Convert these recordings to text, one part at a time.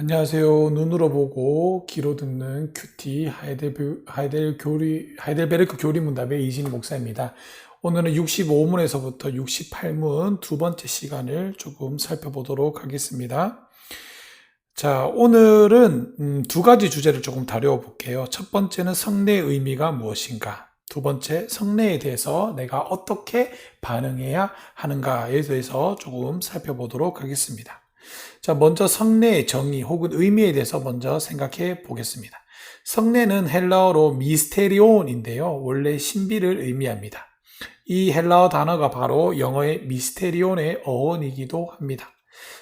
안녕하세요. 눈으로 보고 귀로 듣는 큐티 하이델, 교리, 하이델베르크 교리 문답의 이진희 목사입니다. 오늘은 65문에서부터 68문 두 번째 시간을 조금 살펴보도록 하겠습니다. 자, 오늘은 음, 두 가지 주제를 조금 다루어 볼게요. 첫 번째는 성례의 의미가 무엇인가? 두 번째, 성례에 대해서 내가 어떻게 반응해야 하는가에 대해서 조금 살펴보도록 하겠습니다. 자, 먼저 성례의 정의 혹은 의미에 대해서 먼저 생각해 보겠습니다. 성례는 헬라어로 미스테리온인데요. 원래 신비를 의미합니다. 이 헬라어 단어가 바로 영어의 미스테리온의 어원이기도 합니다.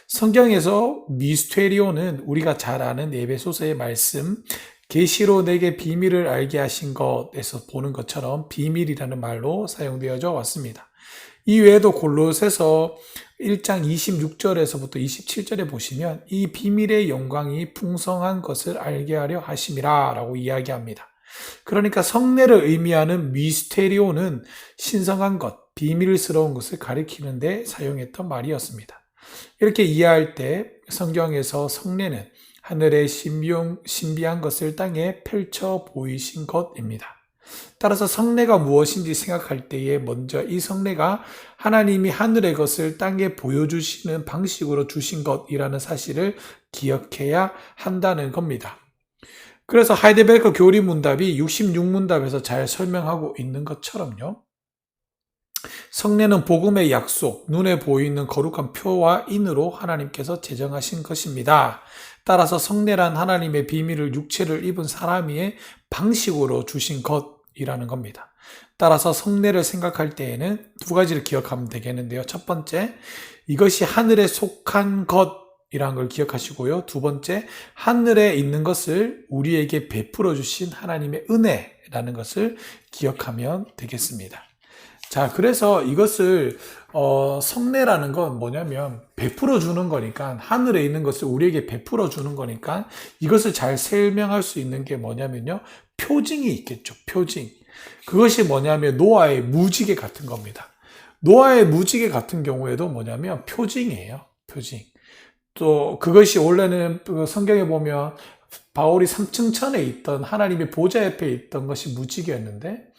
성경에서 미스테리온은 우리가 잘 아는 예배소서의 말씀 계시로 내게 비밀을 알게 하신 것에서 보는 것처럼 비밀이라는 말로 사용되어져 왔습니다. 이 외에도 골로새서 1장 26절에서부터 27절에 보시면 이 비밀의 영광이 풍성한 것을 알게 하려 하심이라 라고 이야기합니다. 그러니까 성례를 의미하는 미스테리오는 신성한 것, 비밀스러운 것을 가리키는데 사용했던 말이었습니다. 이렇게 이해할 때 성경에서 성례는 하늘의 신비한 것을 땅에 펼쳐 보이신 것입니다. 따라서 성례가 무엇인지 생각할 때에 먼저 이 성례가 하나님이 하늘의 것을 땅에 보여주시는 방식으로 주신 것이라는 사실을 기억해야 한다는 겁니다. 그래서 하이데베르크 교리 문답이 66문답에서 잘 설명하고 있는 것처럼요. 성례는 복음의 약속, 눈에 보이는 거룩한 표와 인으로 하나님께서 제정하신 것입니다. 따라서 성례란 하나님의 비밀을 육체를 입은 사람의 방식으로 주신 것 이라는 겁니다. 따라서 성례를 생각할 때에는 두 가지를 기억하면 되겠는데요. 첫 번째, 이것이 하늘에 속한 것이라는 걸 기억하시고요. 두 번째, 하늘에 있는 것을 우리에게 베풀어 주신 하나님의 은혜라는 것을 기억하면 되겠습니다. 자, 그래서 이것을 어, 성례라는 건 뭐냐면 베풀어 주는 거니까 하늘에 있는 것을 우리에게 베풀어 주는 거니까 이것을 잘 설명할 수 있는 게 뭐냐면요. 표징이 있겠죠. 표징. 그것이 뭐냐면 노아의 무지개 같은 겁니다. 노아의 무지개 같은 경우에도 뭐냐면 표징이에요. 표징. 또 그것이 원래는 그 성경에 보면 바울이 삼층천에 있던 하나님의 보좌 옆에 있던 것이 무지개였는데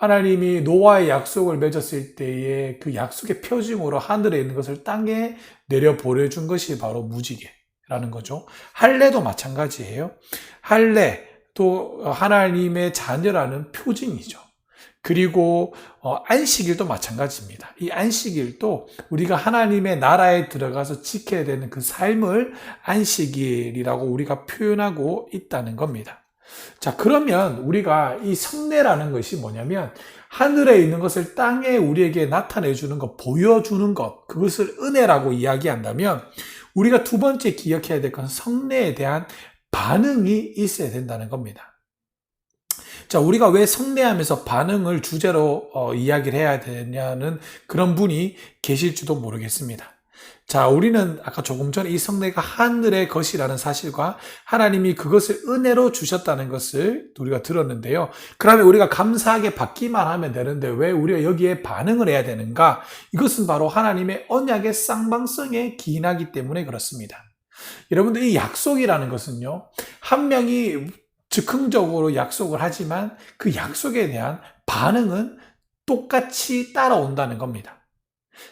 하나님이 노아의 약속을 맺었을 때에 그 약속의 표징으로 하늘에 있는 것을 땅에 내려 보내준 것이 바로 무지개라는 거죠. 할례도 마찬가지예요. 할례 또 하나님의 자녀라는 표징이죠. 그리고 어, 안식일도 마찬가지입니다. 이 안식일도 우리가 하나님의 나라에 들어가서 지켜야 되는 그 삶을 안식일이라고 우리가 표현하고 있다는 겁니다. 자, 그러면 우리가 이 성례라는 것이 뭐냐면 하늘에 있는 것을 땅에 우리에게 나타내 주는 것, 보여주는 것, 그것을 은혜라고 이야기한다면 우리가 두 번째 기억해야 될 것은 성례에 대한 반응이 있어야 된다는 겁니다. 자, 우리가 왜 성례하면서 반응을 주제로 어, 이야기를 해야 되냐는 그런 분이 계실지도 모르겠습니다. 자, 우리는 아까 조금 전에 이 성례가 하늘의 것이라는 사실과 하나님이 그것을 은혜로 주셨다는 것을 우리가 들었는데요. 그러면 우리가 감사하게 받기만 하면 되는데 왜 우리가 여기에 반응을 해야 되는가? 이것은 바로 하나님의 언약의 쌍방성에 기인하기 때문에 그렇습니다. 여러분들 이 약속이라는 것은요. 한 명이 즉흥적으로 약속을 하지만 그 약속에 대한 반응은 똑같이 따라온다는 겁니다.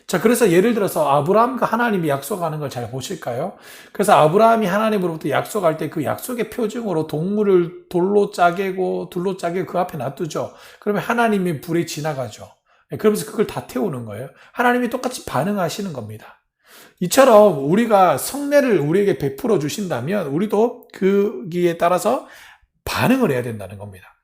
자, 그래서 예를 들어서 아브라함과 하나님이 약속하는 걸 잘 보실까요? 그래서 아브라함이 하나님으로부터 약속할 때 그 약속의 표징으로 동물을 돌로 짜개고 둘로 짜개고 그 앞에 놔두죠. 그러면 하나님이 불에 지나가죠. 네, 그러면서 그걸 다 태우는 거예요. 하나님이 똑같이 반응하시는 겁니다. 이처럼 우리가 성례를 우리에게 베풀어 주신다면 우리도 그기에 따라서 반응을 해야 된다는 겁니다.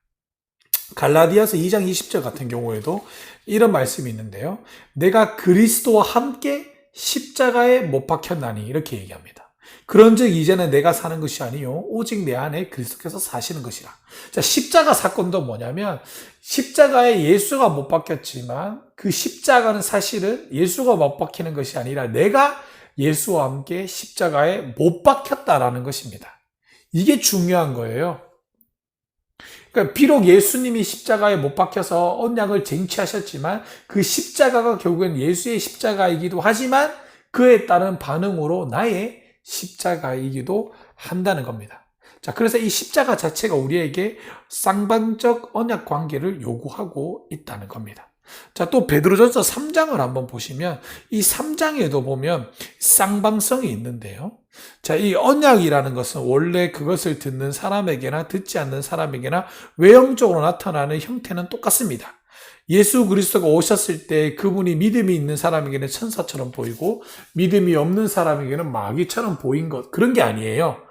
갈라디아서 2장 20절 같은 경우에도 이런 말씀이 있는데요. 내가 그리스도와 함께 십자가에 못 박혔나니 이렇게 얘기합니다. 그런즉 이제는 내가 사는 것이 아니요 오직 내 안에 그리스도께서 사시는 것이라. 자, 십자가 사건도 뭐냐면 십자가에 예수가 못 박혔지만 그 십자가는 사실은 예수가 못 박히는 것이 아니라 내가 예수와 함께 십자가에 못 박혔다라는 것입니다. 이게 중요한 거예요. 그러니까 비록 예수님이 십자가에 못 박혀서 언약을 쟁취하셨지만 그 십자가가 결국엔 예수의 십자가이기도 하지만 그에 따른 반응으로 나의 십자가이기도 한다는 겁니다. 자, 그래서 이 십자가 자체가 우리에게 쌍방적 언약 관계를 요구하고 있다는 겁니다. 자, 또 베드로전서 3장을 한번 보시면 이 3장에도 보면 쌍방성이 있는데요. 자, 이 언약이라는 것은 원래 그것을 듣는 사람에게나 듣지 않는 사람에게나 외형적으로 나타나는 형태는 똑같습니다. 예수 그리스도가 오셨을 때 그분이 믿음이 있는 사람에게는 천사처럼 보이고 믿음이 없는 사람에게는 마귀처럼 보인 것 그런 게 아니에요.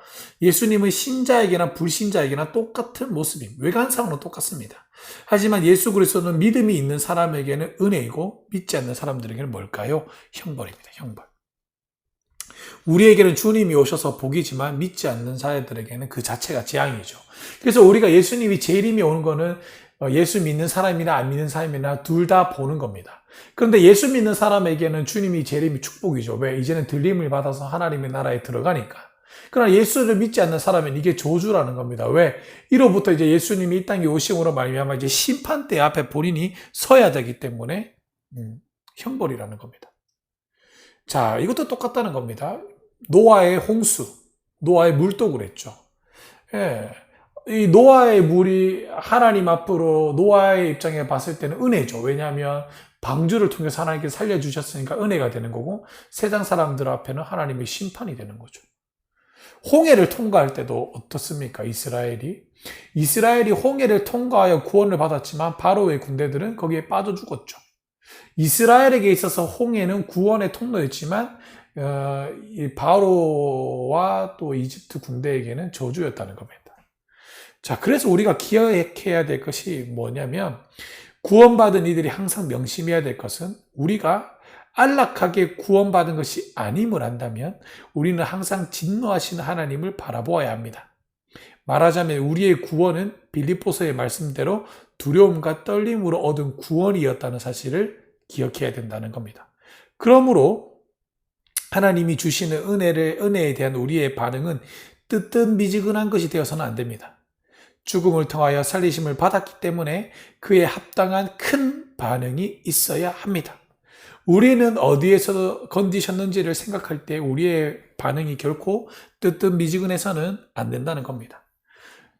예수님은 신자에게나 불신자에게나 똑같은 모습입니다. 외관상으로 똑같습니다. 하지만 예수 그리스도는 믿음이 있는 사람에게는 은혜이고 믿지 않는 사람들에게는 뭘까요? 형벌입니다. 형벌. 우리에게는 주님이 오셔서 복이지만 믿지 않는 자들에게는 그 자체가 재앙이죠. 그래서 우리가 예수님이 재림이 오는 거는 어, 예수 믿는 사람이나 안 믿는 사람이나 둘 다 보는 겁니다. 그런데 예수 믿는 사람에게는 주님이 재림이 축복이죠. 왜? 이제는 들림을 받아서 하나님의 나라에 들어가니까. 그러나 예수를 믿지 않는 사람은 이게 저주라는 겁니다. 왜? 이로부터 이제 예수님이 이 땅에 오심으로 말미암아 이제 심판대 앞에 본인이 서야 되기 때문에 음, 형벌이라는 겁니다. 자, 이것도 똑같다는 겁니다. 노아의 홍수, 노아의 물도 그랬죠. 예. 이 노아의 물이 하나님 앞으로 노아의 입장에 봤을 때는 은혜죠. 왜냐하면 방주를 통해서 하나님께 살려주셨으니까 은혜가 되는 거고 세상 사람들 앞에는 하나님의 심판이 되는 거죠. 홍해를 통과할 때도 어떻습니까? 이스라엘이. 이스라엘이 홍해를 통과하여 구원을 받았지만 바로의 군대들은 거기에 빠져 죽었죠. 이스라엘에게 있어서 홍해는 구원의 통로였지만 어, 이 바로와 또 이집트 군대에게는 저주였다는 겁니다. 자, 그래서 우리가 기억해야 될 것이 뭐냐면 구원받은 이들이 항상 명심해야 될 것은 우리가 안락하게 구원받은 것이 아님을 한다면 우리는 항상 진노하시는 하나님을 바라보아야 합니다. 말하자면 우리의 구원은 빌립보서의 말씀대로 두려움과 떨림으로 얻은 구원이었다는 사실을 기억해야 된다는 겁니다. 그러므로 하나님이 주시는 은혜를, 은혜에 대한 우리의 반응은 뜨뜻미지근한 것이 되어서는 안 됩니다. 죽음을 통하여 살리심을 받았기 때문에 그에 합당한 큰 반응이 있어야 합니다. 우리는 어디에서 건디셨는지를 생각할 때 우리의 반응이 결코 뜨뜻미지근해서는 안 된다는 겁니다.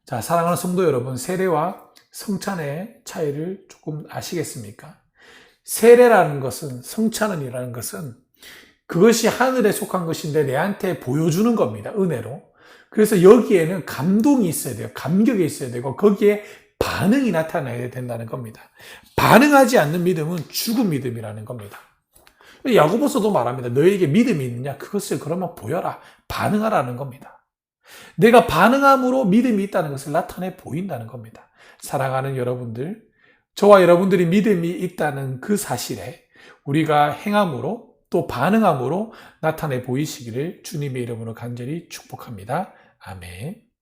자, 사랑하는 성도 여러분, 세례와 성찬의 차이를 조금 아시겠습니까? 세례라는 것은, 성찬은이라는 것은 그것이 하늘에 속한 것인데 내한테 보여주는 겁니다. 은혜로. 그래서 여기에는 감동이 있어야 돼요. 감격이 있어야 되고 거기에 반응이 나타나야 된다는 겁니다. 반응하지 않는 믿음은 죽은 믿음이라는 겁니다. 야고보서도 말합니다. 너에게 믿음이 있느냐? 그것을 그러면 보여라. 반응하라는 겁니다. 내가 반응함으로 믿음이 있다는 것을 나타내 보인다는 겁니다. 사랑하는 여러분들, 저와 여러분들이 믿음이 있다는 그 사실에 우리가 행함으로 또 반응함으로 나타내 보이시기를 주님의 이름으로 간절히 축복합니다. 아멘.